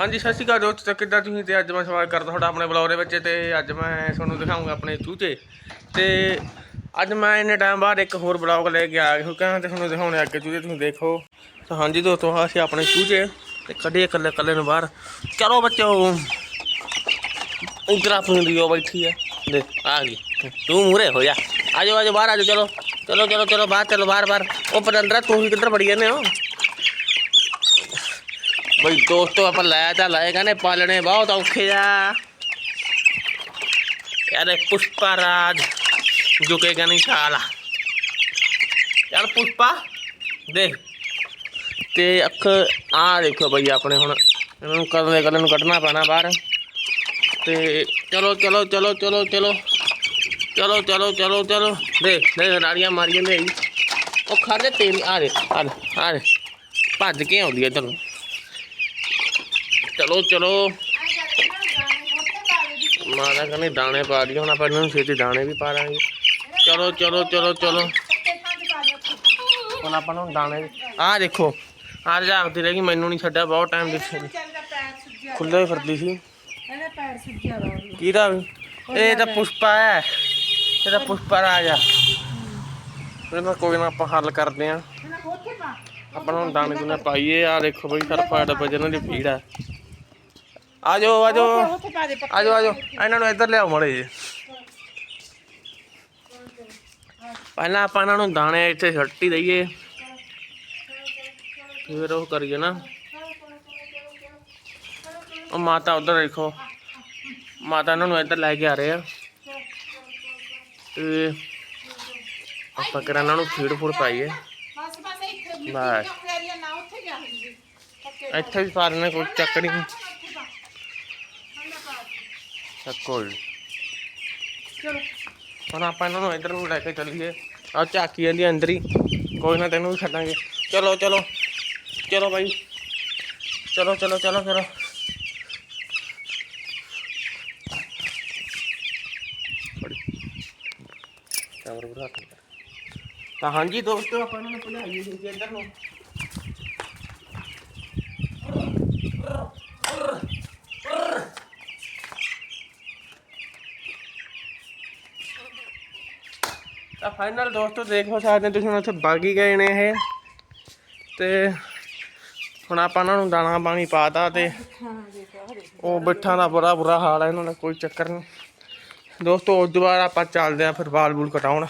ਹਾਂਜੀ, ਸਤਿ ਸ਼੍ਰੀ ਅਕਾਲ ਦੋਸਤੋ ਕਿੱਦਾਂ ਤੁਸੀਂ? ਤੇ ਅੱਜ ਮੈਂ ਸਵਾਗਤ ਕਰਦਾ ਤੁਹਾਡਾ ਆਪਣੇ ਬਲੌਗ ਦੇ ਵਿੱਚ ਤੇ ਅੱਜ ਮੈਂ ਤੁਹਾਨੂੰ ਦਿਖਾਉਂਗਾ ਆਪਣੇ ਚੂਚੇ। ਤੇ ਅੱਜ ਮੈਂ ਇੰਨੇ ਟਾਈਮ ਬਾਅਦ ਇੱਕ ਹੋਰ ਬਲੌਗ ਲੈ ਕੇ ਆ ਗਿਆ ਕਿਉਂਕਿ ਤੇ ਤੁਹਾਨੂੰ ਦਿਖਾਉਣੇ ਅੱਗੇ ਚੂਚੇ, ਤੁਸੀਂ ਦੇਖੋ। ਤਾਂ ਹਾਂਜੀ ਦੋਸਤੋ, ਆਹ ਸੀ ਆਪਣੇ ਚੂਚੇ, ਤੇ ਕੱਢੇ ਇਕੱਲੇ ਇਕੱਲੇ ਨੂੰ ਬਾਹਰ। ਚਲੋ ਬੱਚੋ ਇਧਰ ਆਪਣੀ ਦਿਓ ਬੈਠੀ ਹੈ ਦੇ, ਆ ਗਈ। ਤੂੰ ਮੂਰੇ ਹੋ ਜਾ। ਆ ਜਾਓ ਆ ਜਾਓ ਬਾਹਰ ਆ ਜਾਓ ਚਲੋ। ਚਲੋ ਚਲੋ ਚਲੋ, ਬਾਹਰ ਚਲੋ, ਬਾਹਰ ਬਾਹਰ। ਉਹ ਪਤੰਦਰਾ, ਤੂੰ ਹੀ ਕਿੱਧਰ ਵੜੀ ਜਾਂਦੇ ਹੋ? ਬਈ ਦੋਸਤੋ, ਆਪਾਂ ਲੈ ਤਾਂ ਲਏਗਾ ਕਹਿੰਦੇ ਪਾਲਣੇ ਬਹੁਤ ਔਖੇ ਆ। ਯਾਰ ਪੁਸ਼ਪਾ ਰਾਜ ਝੁਕੇਗਾ ਨਹੀਂ ਸਾਲਾ। ਯਾਰ ਪੁਸ਼ਪਾ, ਦੇਖ। ਤੇ ਅੱਖ ਆ ਦੇਖੋ ਬਈ ਆਪਣੇ ਹੁਣ, ਇਹਨਾਂ ਨੂੰ ਕਦੇ ਕਦੇ ਨੂੰ ਕੱਢਣਾ ਪੈਣਾ ਬਾਹਰ। ਤੇ ਚਲੋ ਚਲੋ ਚਲੋ ਚਲੋ ਚਲੋ। ਚਲੋ ਚਲੋ ਚਲੋ ਚਲੋ। ਦੇਖ ਦੇਖ ਨਾੜੀਆਂ ਮਾਰੀਆਂ ਨੇ। ਉਹ ਖਾਦੇ ਤੇਰੀ ਆ ਦੇ ਆ ਦੇ ਆ ਦੇ ਭੱਜ ਕੇ ਆਉਂਦੀ ਹੈ ਤੈਨੂੰ ਚਲੋ ਚਲੋ। ਮਾਤਾ ਕਹਿੰਦੇ ਦਾਣੇ ਪਾ ਦਿਓ ਹੁਣ ਆਪਾਂ ਇਹਨਾਂ ਨੂੰ ਛੇਤੀ ਦਾਣੇ ਵੀ ਪਾ ਦਾਂਗੇ। ਚਲੋ ਚਲੋ ਚਲੋ ਚਲੋ। ਹੁਣ ਆਪਾਂ ਨੂੰ ਦਾਣੇ ਆਹ ਦੇਖੋ ਆਹ ਜਾਗਦੀ ਰਹੀ ਮੈਨੂੰ ਨਹੀਂ ਛੱਡਿਆ ਬਹੁਤ ਟਾਈਮ ਦੀ ਖੁੱਲੇ ਹੀ ਫਿਰਦੀ ਸੀ। ਇਹਨੇ ਪੈਰ ਸੁੱਜਿਆ ਵਾ ਕਿਹਦਾ ਵੀ? ਇਹ ਤਾਂ ਪੁਸ਼ਪਾ ਹੈ। ਇਹ ਤਾਂ ਪੁਸ਼ਪਾ ਰਾਜਾ ਇਹਨਾਂ ਕੋਈ ਨਾ ਆਪਾਂ ਹੱਲ ਕਰਦੇ ਆਂ ਆਪਾਂ ਨੂੰ ਦਾਣੇ ਦੂਣੇ ਪਾਈਏ। ਆ ਦੇਖੋ ਬਈ ਸਰਫਾ ਡੱਬੇ ਜਿਹਨਾਂ ਦੀ ਭੀੜ ਆ। ਆ ਜਾਓ ਆ ਜਾਓ ਉੱਥੇ ਪਾ ਦੇ ਆ ਜਾਓ ਆ ਜਾਓ ਇਹਨਾਂ ਨੂੰ ਇੱਧਰ ਲਿਆਓ ਮੜੇ ਜੀ ਪਹਿਲਾਂ ਆਪਾਂ ਇਹਨਾਂ ਨੂੰ ਦਾਣੇ ਇੱਥੇ ਛੱਟੀ ਦਈਏ। ਫਿਰ ਉਹ ਕਰੀਏ ਨਾ। ਉਹ ਮਾਤਾ ਉਧਰ ਦੇਖੋ। ਮਾਤਾ ਇਹਨਾਂ ਨੂੰ ਇੱਧਰ ਲੈ ਕੇ ਆ ਰਹੇ ਆ। ਤੇ ਆਪਾਂ ਕਿਹੜਾ ਇਹਨਾਂ ਨੂੰ ਫੀਡ ਫੂਡ ਪਾਈਏ। ਬਸ ਬਸ ਇੱਥੇ ਨਾ ਉੱਥੇ ਗਿਆ ਜੀ। ਇੱਥੇ ਵੀ ਪਾ ਲੈਣੇ ਕੋਈ ਚੱਕਰ ਨਹੀਂ। ਜੀ ਚਲੋ। ਹੁਣ ਆਪਾਂ ਇਹਨਾਂ ਨੂੰ ਇੱਧਰ ਨੂੰ ਲੈ ਕੇ ਚੱਲੀਏ। ਆ ਝਾਕੀ ਜਾਂਦੀ ਅੰਦਰ ਹੀ। ਕੋਈ ਨਾ ਤੈਨੂੰ ਵੀ ਛੱਡਾਂਗੇ। ਚਲੋ ਚਲੋ। ਚਲੋ ਬਾਈ। ਚਲੋ ਚਲੋ ਚਲੋ ਚਲੋ ਤਾਂ ਹਾਂਜੀ ਦੋਸਤੋ ਆਪਾਂ ਇਹਨਾਂ ਨੂੰ ਭਜਾਈਏ ਜੀ ਇੱਧਰ ਨੂੰ। ਫਾਈਨਲ ਦੋਸਤੋ, ਦੇਖੋ ਸਕਦੇ ਹੋ ਤੁਸੀਂ ਹੁਣ ਉੱਥੇ ਬਾਗੀ ਗਏ ਨੇ ਇਹ। ਤੇ ਹੁਣ ਆਪਾਂ ਇਹਨਾਂ ਨੂੰ ਦਾਣਾ ਪਾਣੀ ਪਾਤਾ ਤੇ ਹਾਂ ਉਹ ਬਿੱਠਾਂ ਦਾ ਬੜਾ ਬੁਰਾ ਹਾਲ ਹੈ ਇਹਨਾਂ ਦਾ ਕੋਈ ਚੱਕਰ ਨਹੀਂ। ਦੋਸਤੋ, ਉਸ ਦੁਬਾਰਾ ਆਪਾਂ ਚੱਲਦੇ ਆਂ ਫਿਰ ਬਾਲ ਬੂਲ ਕਟਾਉਣ।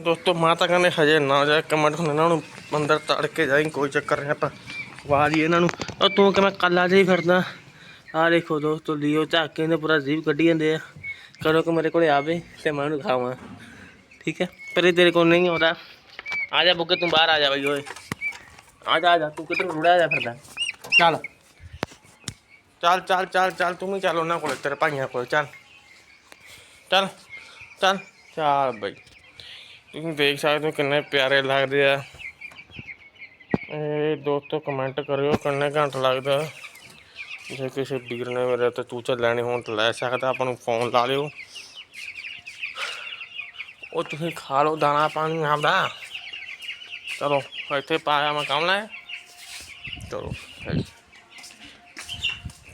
ਦੋਸਤੋ, ਮਾਤਾ ਕਹਿੰਦੇ ਹਜੇ ਨਾ ਜਾ ਕਮੈਂਟ ਹੁਣ ਇਹਨਾਂ ਨੂੰ ਅੰਦਰ ਤੜ ਕੇ ਜਾਈ, ਕੋਈ ਚੱਕਰ ਨਹੀਂ, ਆਪਾਂ ਖਵਾ ਦਈਏ ਇਹਨਾਂ ਨੂੰ। ਉਹ ਤੂੰ ਕਿਵੇਂ ਕੱਲਾ ਜਿਹਾ ਹੀ ਫਿਰਦਾ। ਆਹ ਦੇਖੋ ਦੋਸਤੋ, ਲਿਓ ਝਾਕੇ ਨੇ ਪੂਰਾ ਜੀਵ ਕੱਢੀ ਜਾਂਦੇ ਆ। ਕਰੋ ਕਿ ਮੇਰੇ ਕੋਲੇ ਆਵੇ ਤੇ ਮੈਂ ਉਹਨੂੰ ਖਾਵਾਂ ਠੀਕ ਹੈ? पहले तेरे को नहीं हो रहा आ जा बुके तुम बाहर आ जा भाई ओए आ जा आ जा तू कितना रुड़ा जा फिरदा चल चल चल चल चल तुम ही चलो ना कोले तेरे भाइयों को चल चल ਚਲ ਚਾਰ ਬਈ। ਤੁਸੀਂ ਦੇਖ ਸਕਦੇ ਹੋ ਕਿੰਨੇ ਪਿਆਰੇ ਲੱਗਦੇ ਆ। ਇਹ ਦੋਸਤੋ ਕਮੈਂਟ ਕਰਿਓ, ਕਿੰਨੇ ਘੰਟ ਲੱਗਦਾ। ਜੇ ਕਿਸੇ ਵੀਰ ਨੇ ਮੇਰੇ ਤੇ ਚੂਚਾ ਲੈਣੇ ਹੋਣ ਤਾਂ ਲੈ ਸਕਦਾ, ਆਪਾਂ ਨੂੰ ਫੋਨ ਲਾ ਲਿਓ। ਉਹ ਤੁਸੀਂ ਖਾ ਲਓ ਦਾਣਾ ਪਾਣੀ ਆਪਦਾ। ਚਲੋ, ਇੱਥੇ ਪਾਇਆ ਮੈਂ ਕੰਮ ਲੈ। ਚਲੋ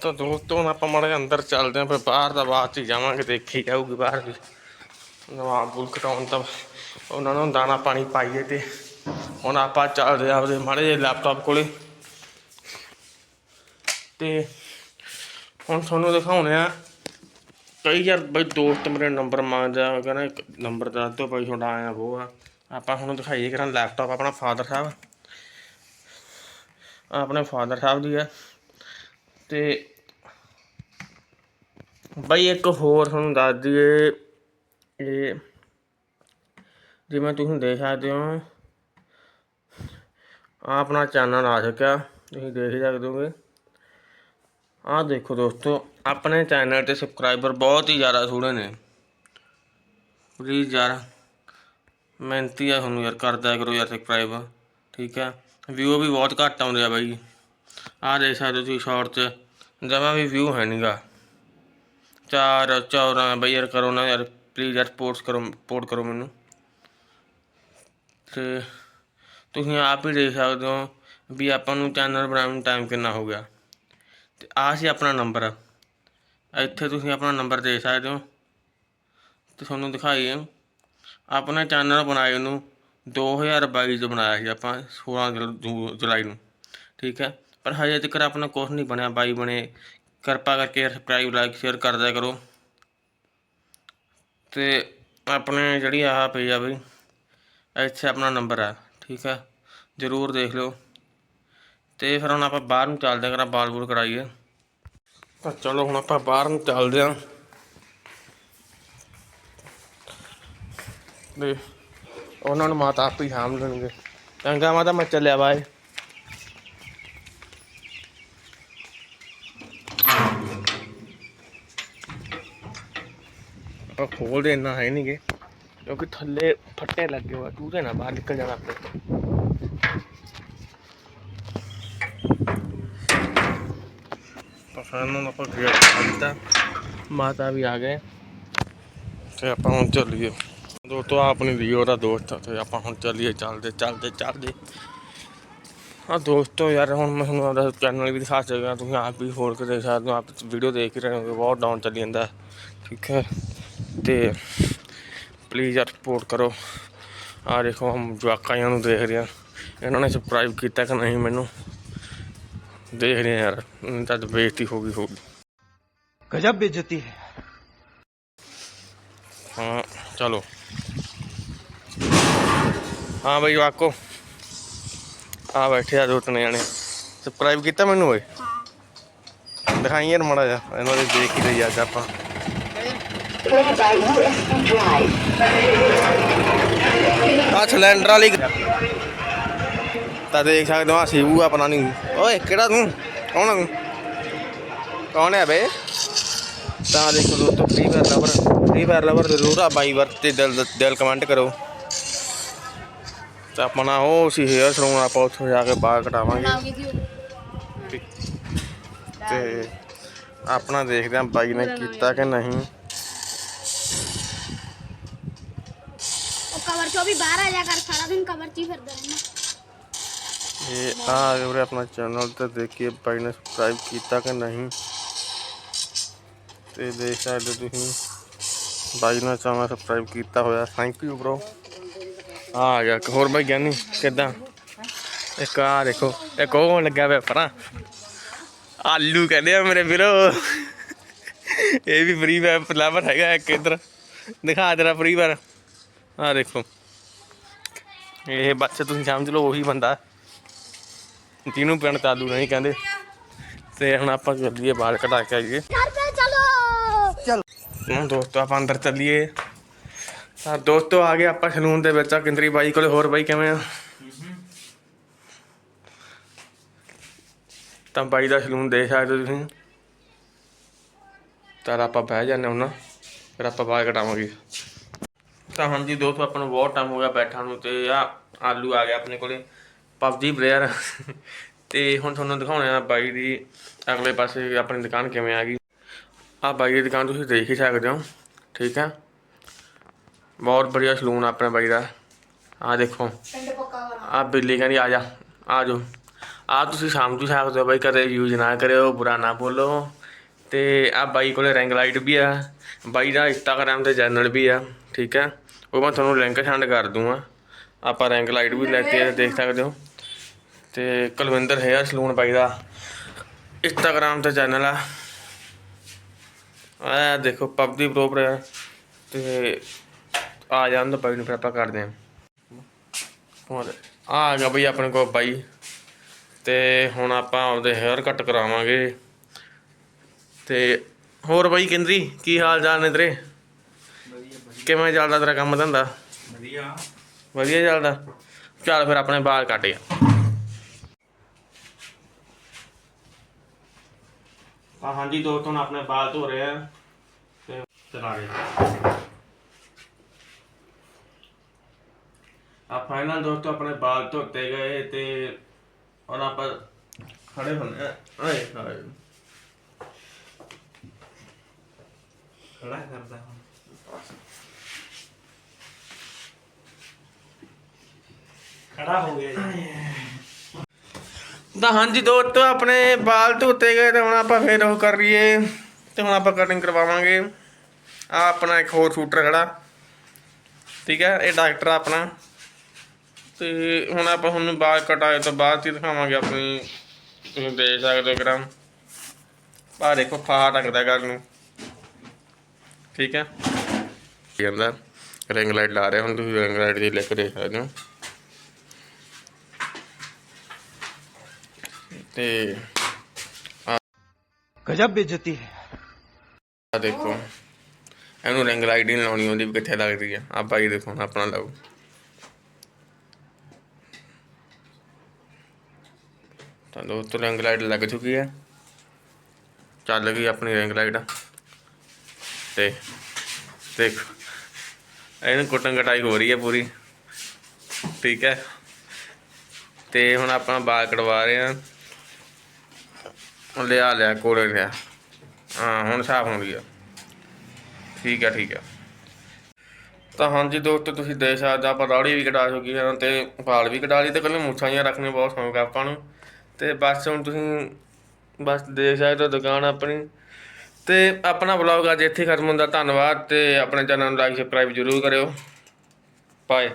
ਤਾਂ ਦੋਸਤੋ ਹੁਣ ਆਪਾਂ ਮਾੜੇ ਜਿਹੇ ਅੰਦਰ ਚੱਲਦੇ ਆਂ ਫਿਰ ਬਾਹਰ ਦਾ ਬਾਅਦ ਚ ਹੀ ਜਾਵਾਂਗੇ, ਦੇਖੀ ਜਾਊਗੀ ਬਾਹਰ ਵੀ। ਨਵਾਬ ਕਟਾਉਣ ਤਾਂ ਉਹਨਾਂ ਨੂੰ ਦਾਣਾ ਪਾਣੀ ਪਾਈਏ ਤੇ ਹੁਣ ਆਪਾਂ ਚੱਲਦੇ ਆਪਦੇ ਮਾੜੇ ਜਿਹੇ ਲੈਪਟਾਪ ਕੋਲੇ। ਤੇ ਹੁਣ ਤੁਹਾਨੂੰ ਦਿਖਾਉਣੇ ਆ ਕਈ ਯਾਰ ਬਈ ਦੋਸਤ ਮੇਰੇ ਨੰਬਰ ਮੰਗਦਾ ਉਹ ਕਹਿੰਦਾ ਇੱਕ ਨੰਬਰ ਦੱਸ ਦਿਓ ਭਾਈ ਤੁਹਾਡਾ ਆਇਆ ਉਹ ਆ। ਆਪਾਂ ਹੁਣ ਦਿਖਾਈਏ ਕਰਾਂ ਲੈਪਟਾਪ ਆਪਣਾ ਫਾਦਰ ਸਾਹਿਬ। ਆਪਣੇ ਫਾਦਰ ਸਾਹਿਬ ਦੀ ਹੈ ਤੇ ਬਈ ਇੱਕ ਹੋਰ ਤੁਹਾਨੂੰ ਦੱਸ ਦਈਏ, ਇਹ ਜਿਵੇਂ ਤੁਸੀਂ ਦੇਖ ਸਕਦੇ ਹੋ ਆਪਣਾ ਚੈਨਲ ਆ ਚੁੱਕਿਆ, ਤੁਸੀਂ ਦੇਖ ਹੀ ਸਕਦੇ ਹੋਗੇ। ਆਹ ਦੇਖੋ ਦੋਸਤੋ, ਆਪਣੇ ਚੈਨਲ ਤੇ ਸਬਸਕ੍ਰਾਈਬਰ ਬਹੁਤ ਹੀ ਜ਼ਿਆਦਾ ਥੋੜੇ ਨੇ। ਪਲੀਜ਼ ਯਾਰ, ਮਿਹਨਤੀ ਆ ਤੁਹਾਨੂੰ ਯਾਰ ਕਰਦਾ ਕਰੋ ਯਾਰ ਸਬਸਕ੍ਰਾਈਬ ਠੀਕ ਹੈ? ਵਿਊ ਵੀ ਬਹੁਤ ਘੱਟ ਆਉਂਦੇ ਆ ਬਾਈ। ਆਹ ਦੇਖ ਸਕਦੇ ਹੋ ਤੁਸੀਂ ਸ਼ਾਰਟ 'ਚ, ਜਮਾ ਵੀ ਵਿਊ ਹੈ ਨਹੀਂਗਾ ਚਾਰ ਚੌਰਾਂ ਬਾਈ ਯਾਰ ਕਰੋ ਨਾ ਯਾਰ ਪਲੀਜ਼ ਯਾਰ ਸਪੋਰਟਸ ਕਰੋ ਸਪੋਰਟ ਕਰੋ ਮੈਨੂੰ। ਤੇ ਤੁਸੀਂ ਆਪ ਹੀ ਦੇਖ ਸਕਦੇ ਹੋ ਵੀ ਆਪਾਂ ਨੂੰ ਚੈਨਲ ਬਣਾਉਣ ਨੂੰ ਟਾਈਮ ਕਿੰਨਾ ਹੋ ਗਿਆ। ਤੇ ਆ ਸੀ ਆਪਣਾ ਨੰਬਰ। ਇੱਥੇ ਤੁਸੀਂ ਆਪਣਾ ਨੰਬਰ ਦੇ ਸਕਦੇ ਹੋ। ਤੇ ਤੁਹਾਨੂੰ ਦਿਖਾਈਏ ਆਪਣਾ ਚੈਨਲ ਬਣਾਏ ਨੂੰ 2022 ਚ ਬਣਾਇਆ ਸੀ ਆਪਾਂ 16 ਜੂ- ਜੁਲਾਈ ਨੂੰ। ਠੀਕ ਹੈ? ਪਰ ਹਜੇ ਤੱਕ ਆਪਣਾ ਕੁਛ ਨਹੀਂ ਬਣਿਆ। ਬਾਈ ਬਣੇ, ਕਿਰਪਾ ਕਰਕੇ ਸਬਸਕ੍ਰਾਈਬ ਲਾਈਕ ਸ਼ੇਅਰ ਕਰ ਦਿਆ ਕਰੋ। ਤੇ ਆਪਣੇ ਜਿਹੜੀ ਆਹ ਪਈ ਆ ਬਈ, ਇੱਥੇ ਆਪਣਾ ਨੰਬਰ ਆ। ਠੀਕ ਹੈ? ਜਰੂਰ ਦੇਖ ਲਿਓ। ਤੇ ਫਿਰ ਹੁਣ ਆਪਾਂ ਬਾਹਰ ਨੂੰ ਚੱਲਦੇ ਹਾਂ ਕਰਾਂ ਬਾਲ ਬੂਲ ਕਰਾਈਏ। ਤਾਂ ਚਲੋ ਹੁਣ ਆਪਾਂ ਬਾਹਰ ਨੂੰ ਚੱਲਦੇ ਹਾਂ। ਤੇ ਉਹਨਾਂ ਨੂੰ ਮਾਤਾ ਆਪ ਹੀ ਸਾਂਭ ਲੈਣਗੇ। ਚੰਗਾ ਮਾਤਾ, ਮੈਂ ਚੱਲਿਆ ਬਾਏ ਆਪਾਂ ਖੋਲਦੇ ਇੰਨਾ ਹੈ ਨਹੀਂਗੇ ਕਿਉਂਕਿ ਥੱਲੇ ਫੱਟੇ ਲੱਗੇ ਹੋਏ ਆ ਟੂਟੇ ਨਾ ਬਾਹਰ ਨਿਕਲ ਜਾਣਾ ਆਪਣੇ ਪਸੰਦ ਨੂੰ ਆਪਾਂ ਗੇਟ ਖੋਲਤਾ ਮਾਤਾ ਵੀ ਆ ਗਏ। ਤੇ ਆਪਾਂ ਹੁਣ ਚੱਲੀਏ। ਦੋਸਤੋ ਆਹ ਆਪਣੀ ਰੀਓ ਦਾ ਦੋਸਤ ਤੇ ਆਪਾਂ ਹੁਣ ਚੱਲੀਏ ਚੱਲਦੇ ਚੱਲਦੇ ਚੱਲਦੇ। ਆ ਦੋਸਤੋ ਯਾਰ ਹੁਣ ਮੈਂ ਤੁਹਾਨੂੰ ਆਪਦਾ ਚੈਨਲ ਵੀ ਦਿਖਾ ਸਕਦਾ ਤੁਸੀਂ ਆਪ ਵੀ ਹੋਰ ਕੇ ਦੇਖ ਸਕਦੇ ਹੋ ਆਪ ਵੀਡੀਓ ਦੇਖ ਹੀ ਰਹੇ ਹੋ ਬਹੁਤ ਡਾਊਨ ਚੱਲੀ ਜਾਂਦਾ। ਠੀਕ ਹੈ। ਤੇ ਪਲੀਜ਼ ਯਾਰ ਸਪੋਰਟ ਕਰੋ। ਆ ਦੇਖੋ ਹਮ ਜਵਾਕਾਂ ਨੂੰ ਦੇਖ ਰਹੇ ਆ ਇਹਨਾਂ ਨੇ ਸਬਸਕ੍ਰਾਈਬ ਕੀਤਾ ਕਿ ਨਹੀਂ ਮੈਨੂੰ? ਦੇਖ ਰਹੇ ਆ ਯਾਰ ਨਹੀਂ ਤਾਂ ਬੇਇੱਜ਼ਤੀ ਹੋ ਗਈ ਹੋਗੀ गजब बेइज्जती है ਹਾਂ ਚਲੋ ਹਾਂ ਬਈ ਵਾਕੋ ਆ ਬੈਠੇ ਆ ਦੋ ਤਨੇ ਜਾਣੇ ਸਬਸਕ੍ਰਾਈਬ ਕੀਤਾ ਮੈਨੂੰ ਓਏ ਦਿਖਾਈ ਯਾਰ ਮੜਾ ਜਾ ਇਹਨਾਂ ਦੇ ਦੇਖ ਹੀ ਲਈ ਅੱਜ ਆਪਾਂ Led by USB drive. ਆ ਸਿਲੰਡਰ ਵਾਲੀ ਤਾਂ ਦੇਖ ਸਕਦੇ ਹੋ ਆ ਸੀਬੂ ਆਪਣਾ ਨਹੀਂ ਓਏ ਕਿਹੜਾ ਤੂੰ? ਕੌਣ ਆ ਤੂੰ? ਕੌਣ ਹੈ ਬੇ ਤਾਂ ਦੇਖੋ ਦੋਸਤੋ free fire lover free fire lover ਜ਼ਰੂਰ ਆ ਬਾਈ ਵਰ ਤੇ ਦਿਲ ਦਿਲ ਕਮੈਂਟ ਕਰੋ। ਤਾਂ ਆਪਣਾ ਉਹ ਸੀ ਹੇਅਰ ਸਲੂਨ ਆਪਾਂ ਉੱਥੇ ਜਾ ਕੇ ਬਾਲ ਕਟਾਵਾਂਗੇ ਤੇ ਆਪਣਾ ਦੇਖਦੇ ਹਾਂ ਬਾਈ ਨੇ ਕੀਤਾ ਕਿ ਨਹੀਂ। ਉਹ ਕਵਰ ਚੋਂ ਵੀ ਬਾਹਰ ਆ ਜਾ ਕਰ ਸਾਰਾ ਦਿਨ ਕਵਰ 'ਚ ਹੀ ਫਿਰਦਾ ਰਹਿਣਾ। ਇਹ ਆ ਵੀਰੇ ਆਪਣਾ ਚੈਨਲ ਤੇ ਦੇਖੀਏ ਬਾਈ ਨੇ ਸਬਸਕ੍ਰਾਈਬ ਕੀਤਾ ਕਿ ਨਹੀਂ, ਤੇ ਦੇਖ ਸਕਦੇ ਤੁਸੀਂ ਬਾਈ ਨੇ ਚਾਹਣਾ ਸਬਸਕ੍ਰਾਈਬ ਕੀਤਾ ਹੋਇਆ। ਥੈਂਕ ਯੂ ਬ్రో ਆ ਗਿਆ ਇੱਕ ਹੋਰ ਬਾਈ ਗਿਆਨੀ, ਕਿਦਾਂ? ਇੱਕ ਆ ਦੇਖੋ, ਇੱਕ ਉਹ ਲੱਗਾ ਹੋਇਆ ਪਰਾਂ। ਆਲੂ ਕਹਿੰਦੇ ਆ ਮੇਰੇ ਵੀਰੋ। ਇਹ ਵੀ ਫ੍ਰੀ ਫਾਇਰ ਫਲਾਵਰ ਹੈਗਾ ਇੱਕ ਇਧਰ। ਦਿਖਾ ਤੇਰਾ ਫ੍ਰੀ ਵਾਇਰ ਆ ਦੇਖੋ। ਇਹ ਬੱਚੇ ਤੁਸੀਂ ਸਮਝ ਲਓ, ਉਹੀ ਬੰਦਾ। ਜਿਹਨੂੰ ਪਿੰਡ ਤਾਲੂ ਨਹੀਂ ਕਹਿੰਦੇ। ਤੇ ਹੁਣ ਆਪਾਂ ਚੱਲੀਏ ਬਾਲ ਕਟਾ ਕੇ ਆਈਏ। ਚਲੋ। ਹੁਣ ਦੋਸਤੋ ਆਪਾਂ ਅੰਦਰ ਚੱਲੀਏ। ਤਾਂ ਦੋਸਤੋ ਆ ਗਏ ਆਪਾਂ ਸਲੂਨ ਦੇ ਵਿੱਚ। ਆ ਕਿੰਦਰੀ ਬਾਈ ਕੋਲੇ ਹੋਰ ਬਾਈ ਕਿਵੇਂ ਆ? ਤਾਂ ਬਾਈ ਦਾ ਸਲੂਨ ਦੇਖ ਸਕਦੇ ਤੁਸੀਂ। ਤਾਂ ਆਪਾਂ ਬਹਿ ਜਾਂਦੇ ਹੁਣ ਫਿਰ ਆਪਾਂ ਬਾਲ ਕਟਾਵਾਂਗੇ ਤਾਂ ਹਾਂਜੀ ਦੋਸਤੋ ਆਪਾਂ ਨੂੰ ਬਹੁਤ ਟਾਈਮ ਹੋ ਗਿਆ ਬੈਠਾ ਨੂੰ ਤੇ ਆ ਆਲੂ ਆ ਗਿਆ ਆਪਣੇ ਕੋਲੇ। ਪਬਜੀ ਪਲੇਅਰ ਤੇ ਹੁਣ ਤੁਹਾਨੂੰ ਦਿਖਾਉਣਾ ਆ ਬਾਈ ਦੀ ਅਗਲੇ ਪਾਸੇ ਆਪਣੀ ਦੁਕਾਨ ਕਿਵੇਂ ਆ ਗਈ। ਆ ਬਾਈ ਦੀ ਦੁਕਾਨ ਤੁਸੀਂ ਦੇਖ ਹੀ ਸਕਦੇ ਹੋ, ਠੀਕ ਹੈ। ਬਹੁਤ ਵਧੀਆ ਸਲੂਨ ਆ ਆਪਣੇ ਬਾਈ ਦਾ। ਆ ਦੇਖੋ ਪਿੰਡ ਆ ਬਿੱਲੀ ਕਹਿੰਦੀ, ਆ ਜਾ, ਆ ਜਾਓ। ਆ ਤੁਸੀਂ ਸਮਝ ਸਕਦੇ ਹੋ ਬਾਈ, ਕਦੇ ਯੂਜ਼ ਨਾ ਕਰਿਓ, ਬੁਰਾ ਨਾ ਬੋਲੋ। ਤੇ ਆ ਬਾਈ ਕੋਲੇ ਰਿੰਗ ਲਾਈਟ ਵੀ ਆ। ਬਾਈ ਦਾ ਇੰਸਟਾਗ੍ਰam ਤੇ ਚੈਨਲ ਵੀ ਆ, ਠੀਕ ਹੈ। ਉਹ ਮੈਂ ਤੁਹਾਨੂੰ ਲਿੰਕ ਸੈਂਡ ਕਰ ਦੂੰਗਾ। ਆਪਾਂ ਰਿੰਗ ਲਾਈਟ ਵੀ ਲੈ ਕੇ ਦੇਖ ਸਕਦੇ ਹੋ। ਤੇ ਕੁਲਵਿੰਦਰ ਹੈਅਰ ਸਲੂਨ ਬਾਈ ਦਾ ਇੰਸਟਾਗ੍ਰam ਤੇ ਚੈਨਲ ਆ। ਆ ਦੇਖੋ ਪਬਦੀ ਪ੍ਰੋਪਰ ਹੈ ਤੇ ਆ ਜਾਂਦਾ ਬਾਈ ਨੂੰ ਫਿਰ ਆਪਾਂ ਕਰਦੇ ਆਂ। ਹੋਰ ਆ ਗਿਆ ਬਈ ਆਪਣੇ ਕੋਲ ਬਾਈ। ਤੇ ਹੁਣ ਆਪਾਂ ਆਪਦੇ ਹੇਅਰ ਕੱਟ ਕਰਾਵਾਂਗੇ। ਤੇ ਹੋਰ ਬਾਈ ਕੇਂਦਰੀ ਕੀ ਹਾਲ ਚਾਲ ਨੇ ਤੇਰੇ? ਕਿਵੇਂ ਚੱਲਦਾ ਤੇਰਾ ਕੰਮ ਧੰਦਾ? ਵਧੀਆ। ਵਧੀਆ ਚੱਲਦਾ। ਚੱਲ ਫਿਰ ਆਪਣੇ ਬਾਲ ਕੱਟ ਗਿਆ ਆ ਹਾਂਜੀ ਦੋਸਤੋ ਹੁਣ ਆਪਣੇ ਬਾਲ ਧੋ ਰਹੇ ਆ ਤੇ ਚਲਾ ਰਹੇ ਆ ਫਾਈਨਲ ਦੋਸਤੋ ਆਪਣੇ ਬਾਲ ਧੋਤੇ ਗਏ ਤੇ ਹੁਣ ਆਪਾਂ ਖੜੇ ਹੁੰਨੇ ਆ ਆਏ ਹਾਏ खड़ा करता हूँ खड़ा हो गया जी। ਤਾਂ ਹਾਂਜੀ ਦੋਸਤੋ ਆਪਣੇ ਬਾਲ ਧੋਤੇ ਗਏ ਤੇ ਹੁਣ ਆਪਾਂ ਫੇਰ ਉਹ ਕਰ ਲਈਏ ਤੇ ਹੁਣ ਆਪਾਂ ਕਟਿੰਗ ਕਰਵਾਵਾਂਗੇ। ਆ ਆਪਣਾ ਇੱਕ ਹੋਰ ਸ਼ੂਟਰ ਖੜਾ। ਠੀਕ ਹੈ, ਇਹ ਡਾਕਟਰ ਆਪਣਾ। ਤੇ ਹੁਣ ਆਪਾਂ ਤੁਹਾਨੂੰ ਬਾਲ ਕਟਾਏ ਤੋਂ ਬਾਅਦ ਹੀ ਦਿਖਾਵਾਂਗੇ ਆਪਣੀ। ਤੁਸੀਂ ਦੇਖ ਸਕਦੇ ਹੋ ਗ੍ਰਾਮ ਆ ਦੇਖੋ, ਫਾਹਾ ਟਕਦਾ ਗੱਲ ਨੂੰ। ਠੀਕ ਹੈ। ਕਹਿੰਦਾ ਰਿੰਗ ਲਾਈਟ ਲਾ ਰਿਹਾ ਹੁਣ ਤੁਸੀਂ ਰਿੰਗ ਲਾਈਟ ਦੀ ਲਿਖ ਦੇਖ ਸਕਦੇ ਹੋ। ਤੇ ਗਜਬ ਬੇਇੱਜ਼ਤੀ ਹੈ। ਆ ਦੇਖੋ ਇਹਨੂੰ ਰਿੰਗ ਲਾਈਟ ਨਹੀਂ ਲਾਉਣੀ ਹੁੰਦੀ ਵੀ ਕਿੱਥੇ ਲੱਗਦੀ ਆ? ਆ ਭਾਈ ਦੇਖੋ ਆਪਣਾ ਲਾਓ। ਤਾਂ ਲੋ ਤੋਂ ਰਿੰਗ ਲਾਈਟ ਲੱਗ ਚੁੱਕੀ ਹੈ ਚੱਲ ਗਈ ਆਪਣੀ ਰਿੰਗ ਲਾਈਟ ਤੇ ਦੇਖ ਇਹਨੂੰ ਕੁੱਟਣ ਕਟਾਈ ਹੋ ਰਹੀ ਹੈ ਪੂਰੀ। ਠੀਕ ਹੈ। ਤੇ ਹੁਣ ਆਪਾਂ ਬਾਲ ਕਟਵਾ ਰਹੇ ਹਾਂ। ਲਿਆ ਲਿਆ ਕੋਲੇ ਲਿਆ। ਹਾਂ ਹੁਣ ਸਾਫ਼ ਹੋ ਗਈ ਆ। ਠੀਕ ਆ ਠੀਕ ਆ। ਤਾਂ ਹਾਂਜੀ ਦੋਸਤੋ ਤੁਸੀਂ ਦੇਖ ਸਕਦੇ ਹੋ, ਆਪਾਂ ਦਾੜੀ ਵੀ ਕਟਾ ਚੁੱਕੀ ਹਾਂ ਤੇ ਵਾਲ ਵੀ ਕਟਾ ਲਈ ਤੇ ਕੱਲੇ ਮੁੱਛਾਂ ਜਿਹੀਆਂ ਰੱਖਣੀਆਂ ਬਹੁਤ ਸ਼ੌਂਕ ਆ ਆਪਾਂ ਨੂੰ। ਤੇ ਬਸ ਹੁਣ ਤੁਸੀਂ ਬਸ ਦੇਖ ਸਕਦੇ ਹੋ ਦੁਕਾਨ ਆਪਣੀ। ਤੇ ਆਪਣਾ ਵਲੌਗ ਅੱਜ ਇੱਥੇ ਖਤਮ ਹੁੰਦਾ। ਧੰਨਵਾਦ ਤੇ ਆਪਣੇ ਚੈਨਲ ਨੂੰ ਲਾਈਕ ਸਬਸਕ੍ਰਾਈਬ ਜ਼ਰੂਰ ਕਰਿਓ। ਬਾਏ